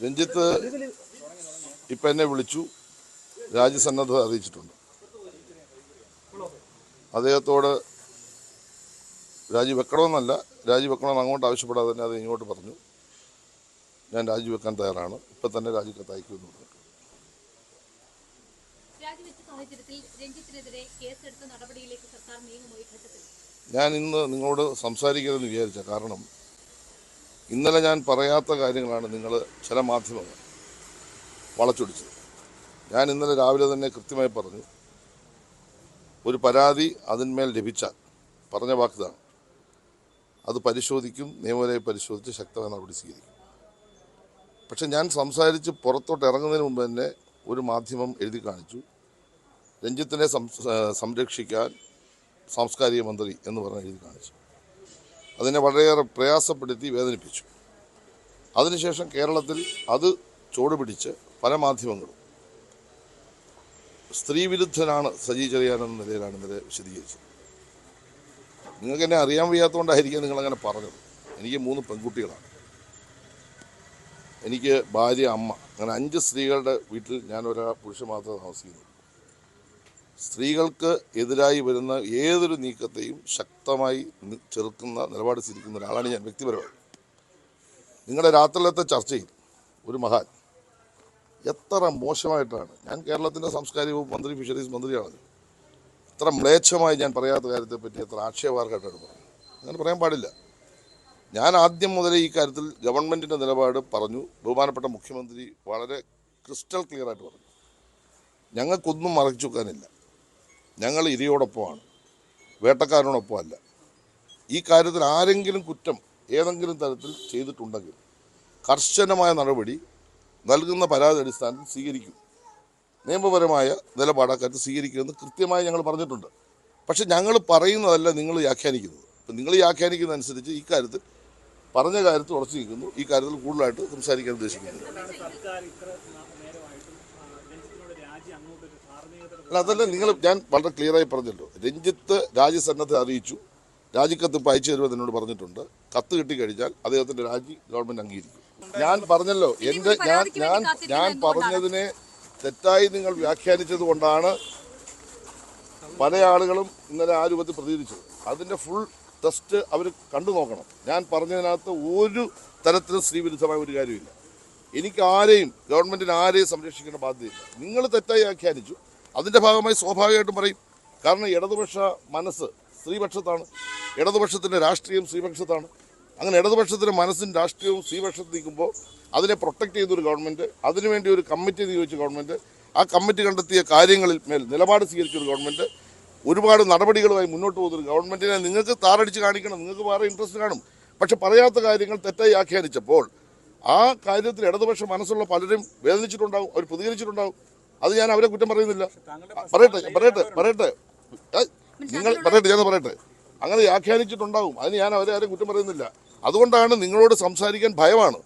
രഞ്ജിത്ത് ഇപ്പം എന്നെ വിളിച്ചു. രാജ്യസന്നദ്ധത അറിയിച്ചിട്ടുണ്ട്. അദ്ദേഹത്തോട് രാജിവെക്കണമെന്നല്ല രാജിവെക്കണമെന്ന് അങ്ങോട്ട് ആവശ്യപ്പെടാതെ തന്നെ അത് ഇങ്ങോട്ട് പറഞ്ഞു. ഞാൻ രാജിവെക്കാൻ തയ്യാറാണ്. ഇപ്പം തന്നെ രാജിക്കത്ത് അയക്കുമെന്ന് പറഞ്ഞു. ഞാൻ ഇന്ന് നിങ്ങളോട് സംസാരിക്കരുതെന്ന് വിചാരിച്ച കാരണം ഇന്നലെ ഞാൻ പറയാത്ത കാര്യങ്ങളാണ് നിങ്ങൾ ചില മാധ്യമങ്ങൾ വളച്ചൊടിച്ചത്. ഞാൻ ഇന്നലെ രാവിലെ തന്നെ കൃത്യമായി പറഞ്ഞു ഒരു പരാതി അതിന്മേൽ ലഭിച്ചാൽ പറഞ്ഞ വാക്കിതാണ് അത് പരിശോധിക്കും നിയമപരമായി പരിശോധിച്ച് ശക്തമായ നടപടി സ്വീകരിക്കും. പക്ഷെ ഞാൻ സംസാരിച്ച് പുറത്തോട്ട് ഇറങ്ങുന്നതിന് മുമ്പ് തന്നെ ഒരു മാധ്യമം എഴുതി കാണിച്ചു രഞ്ജിത്തിനെ സംരക്ഷിക്കാൻ സാംസ്കാരിക മന്ത്രി എന്ന് പറഞ്ഞ് എഴുതി കാണിച്ചു. അതിനെ വളരെയേറെ പ്രയാസപ്പെടുത്തി വേദനിപ്പിച്ചു. അതിനുശേഷം കേരളത്തിൽ അത് ചുവടുപിടിച്ച് പല മാധ്യമങ്ങളും സ്ത്രീവിരുദ്ധനാണ് സജി ചെറിയാൻ എന്ന നിലയിലാണ് ഇന്നലെ വിശദീകരിച്ചത്. നിങ്ങൾക്ക് എന്നെ അറിയാൻ വയ്യാത്തതുകൊണ്ടായിരിക്കും നിങ്ങളങ്ങനെ പറഞ്ഞത്. എനിക്ക് മൂന്ന് പെൺകുട്ടികളാണ്. എനിക്ക് ഭാര്യ അമ്മ അങ്ങനെ അഞ്ച് സ്ത്രീകളുടെ വീട്ടിൽ ഞാൻ ഒരാ പുരുഷൻ മാത്രമേ താമസിക്കുന്നുള്ളൂ സ്ത്രീകൾക്ക് എതിരായി വരുന്ന ഏതൊരു നീക്കത്തെയും ശക്തമായി ചെറുക്കുന്ന നിലപാട് സ്വീകരിക്കുന്ന ഒരാളാണ് ഞാൻ വ്യക്തിപരമായി. നിങ്ങളുടെ രാത്രിയിലത്തെ ചർച്ചയിൽ ഒരു മഹാൻ എത്ര മോശമായിട്ടാണ് ഞാൻ കേരളത്തിന്റെ സാംസ്കാരിക വകുപ്പ് മന്ത്രി ഫിഷറീസ് മന്ത്രിയാണ് എത്ര മ്ലേച്ഛമായി ഞാൻ പറയാത്ത കാര്യത്തെപ്പറ്റി എത്ര ആക്ഷേപാർഹമായിട്ടാണ് പറഞ്ഞത്. അങ്ങനെ പറയാൻ പാടില്ല. ഞാൻ ആദ്യം മുതലേ ഈ കാര്യത്തിൽ ഗവൺമെന്റിന്റെ നിലപാട് പറഞ്ഞു. ബഹുമാനപ്പെട്ട മുഖ്യമന്ത്രി വളരെ ക്രിസ്റ്റൽ ക്ലിയറായിട്ട് പറഞ്ഞു. ഞങ്ങൾക്കൊന്നും മറച്ചു വെക്കാനില്ല. ഞങ്ങൾ ഇരയോടൊപ്പമാണ് വേട്ടക്കാരനോടൊപ്പമല്ല. ഈ കാര്യത്തിൽ ആരെങ്കിലും കുറ്റം ഏതെങ്കിലും തരത്തിൽ ചെയ്തിട്ടുണ്ടെങ്കിൽ കർശനമായ നടപടി നൽകുന്ന പരാതി അടിസ്ഥാനത്തിൽ സ്വീകരിക്കും. നിയമപരമായ നിലപാട് അക്കാര്യത്തിൽ സ്വീകരിക്കുമെന്ന് കൃത്യമായി ഞങ്ങൾ പറഞ്ഞിട്ടുണ്ട്. പക്ഷെ ഞങ്ങൾ പറയുന്നതല്ല നിങ്ങൾ വ്യാഖ്യാനിക്കുന്നത്. അപ്പം നിങ്ങൾ വ്യാഖ്യാനിക്കുന്ന അനുസരിച്ച് ഈ കാര്യത്തിൽ പറഞ്ഞ കാര്യത്തിൽ ഉറച്ചു നിൽക്കുന്നു. ഈ കാര്യത്തിൽ കൂടുതലായിട്ട് സംസാരിക്കാൻ ഉദ്ദേശിക്കുന്നു അല്ല അതല്ല നിങ്ങൾ ഞാൻ വളരെ ക്ലിയറായി പറഞ്ഞല്ലോ രഞ്ജിത്ത് രാജ്യസന്നദ്ധ അറിയിച്ചു. രാജിക്കത്ത് ഇപ്പം അയച്ചു തരുമെന്ന് എന്നോട് പറഞ്ഞിട്ടുണ്ട്. കത്ത് കിട്ടിക്കഴിഞ്ഞാൽ അദ്ദേഹത്തിന്റെ രാജി ഗവൺമെന്റ് അംഗീകരിക്കും. ഞാൻ പറഞ്ഞല്ലോ എന്റെ ഞാൻ ഞാൻ ഞാൻ പറഞ്ഞതിനെ തെറ്റായി നിങ്ങൾ വ്യാഖ്യാനിച്ചത് കൊണ്ടാണ് പല ആളുകളും ഇന്നലെ ആ രൂപത്തിൽ പ്രതികരിച്ചത്. അതിന്റെ ഫുൾ ടെസ്റ്റ് അവർ കണ്ടു നോക്കണം. ഞാൻ പറഞ്ഞതിനകത്ത് ഒരു തരത്തിലും സ്ത്രീവിരുദ്ധമായ ഒരു കാര്യമില്ല. എനിക്ക് ആരെയും ഗവൺമെന്റിന് ആരെയും സംരക്ഷിക്കേണ്ട ബാധ്യതയില്ല. നിങ്ങൾ തെറ്റായി വ്യാഖ്യാനിച്ചു. അതിന്റെ ഭാഗമായി സ്വാഭാവികമായിട്ടും പറയും കാരണം ഇടതുപക്ഷ മനസ്സ് സ്ത്രീപക്ഷത്താണ് ഇടതുപക്ഷത്തിന്റെ രാഷ്ട്രീയം സ്ത്രീപക്ഷത്താണ്. അങ്ങനെ ഇടതുപക്ഷത്തിന്റെ മനസ്സും രാഷ്ട്രീയവും സ്ത്രീപക്ഷത്ത് നിൽക്കുമ്പോൾ അതിനെ പ്രൊട്ടക്ട് ചെയ്തൊരു ഗവൺമെന്റ് അതിനുവേണ്ടി ഒരു കമ്മിറ്റി നിയോഗിച്ച ഗവൺമെന്റ് ആ കമ്മിറ്റി കണ്ടെത്തിയ കാര്യങ്ങളിൽ മേൽ നിലപാട് സ്വീകരിച്ച ഒരു ഗവൺമെന്റ് ഒരുപാട് നടപടികളുമായി മുന്നോട്ട് പോകുന്ന ഒരു ഗവൺമെന്റിനെ നിങ്ങൾക്ക് താറടിച്ച് കാണിക്കണം നിങ്ങൾക്ക് വേറെ ഇൻട്രസ്റ്റ് കാണും. പക്ഷെ പറയാത്ത കാര്യങ്ങൾ തെറ്റായി ആഖ്യാനിച്ചപ്പോൾ ആ കാര്യത്തിൽ ഇടതുപക്ഷ മനസ്സുള്ള പലരും വേദനിച്ചിട്ടുണ്ടാവും അവർ പ്രതികരിച്ചിട്ടുണ്ടാവും. അത് ഞാൻ അവരെ കുറ്റം പറയുന്നില്ല. പറയട്ടെ പറയട്ടെ പറയട്ടെ. നിങ്ങൾ പറയട്ടെ ഞാൻ പറയട്ടെ. അങ്ങനെ വ്യാഖ്യാനിച്ചിട്ടുണ്ടാവും. അതിന് ഞാൻ അവരെ ആരും കുറ്റം പറയുന്നില്ല. അതുകൊണ്ടാണ് നിങ്ങളോട് സംസാരിക്കാൻ ഭയമാണ്.